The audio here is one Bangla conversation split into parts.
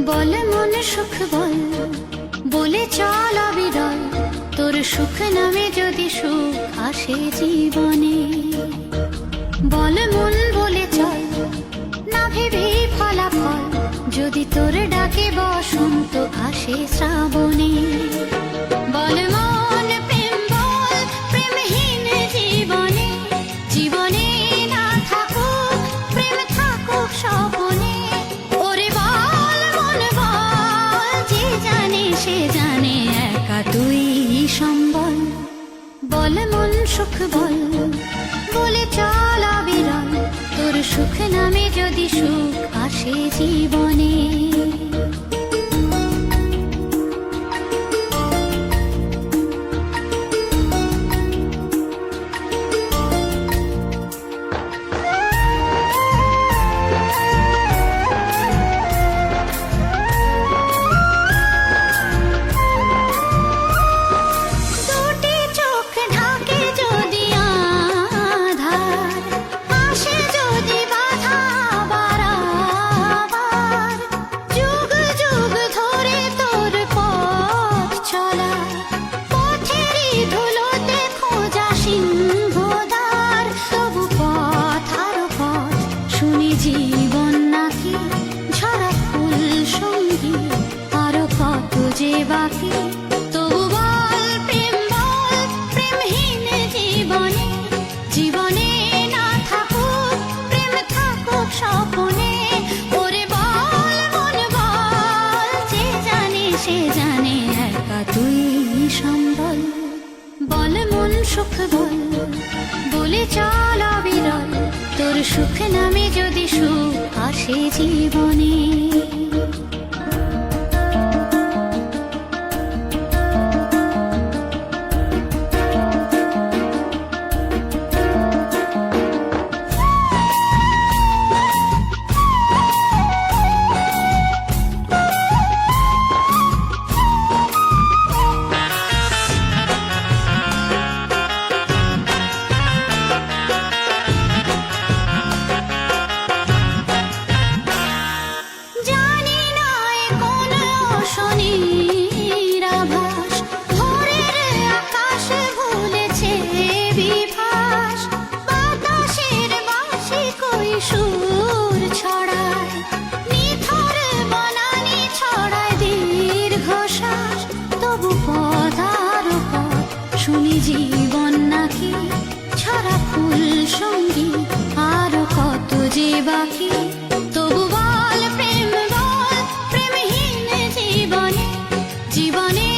বল, মন সুখ বল, বলে চল অবিরল। তোর সুখ নামে যদি সুখ আসে জীবনে। বল, মন বলে চল, না ভেবে ফলাফল। যদি তোর ডাকে বসন্ত আসে শ্রাবণে। সে জানে একা তুই সম্বল। বলে মন সুখ বল, বলে চল বিরল তোর সুখ নামে যদি সুখ আসে জীবনে জীবন নাকি? ঝরা ফুল সঙ্গী আরও কত যে বাকি? সুখ বল বলে চল অবিরল। তোর সুখ নামে যদি সুখ আসে জীবনে। জীবন নাকি? ছড়া ফুল সঙ্গী, আর কত যে বাকি? তবু বল প্রেম, বল প্রেমহীন জীবনে। জীবনে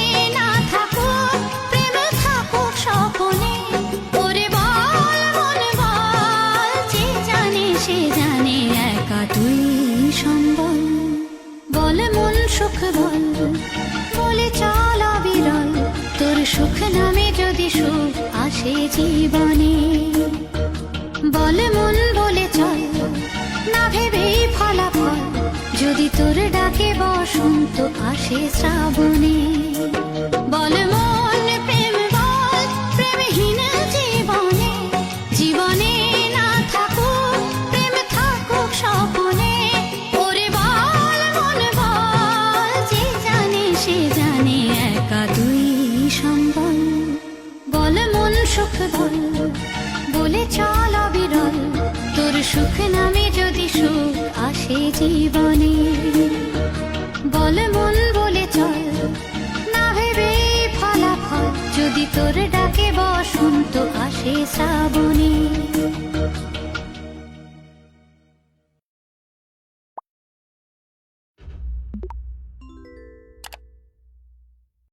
যে জানে সে জানে, একা তুই বল মন সুখ বল, বলে চল সুখ নামে যদি সুখ আসে জীবনে। বল মন বলে চল, না ভেবেই ফলাফল। যদি তোর ডাকে বসন্ত আসে শ্রাবণে। বল মন, প্রেম বল, প্রেমহীন জীবনে। জীবনে না থাকুক, প্রেম থাকুক স্বপনে। ওরে বল, মন বল, যে জানে সে সুখ বল বলে চল অবিরল, তোর সুখ নামে যদি সুখ আসে জীবনে। বল মন বলে চল, না ভেবে ফলাফল, যদি তোর ডাকে বসন্ত আসে শ্রাবণে।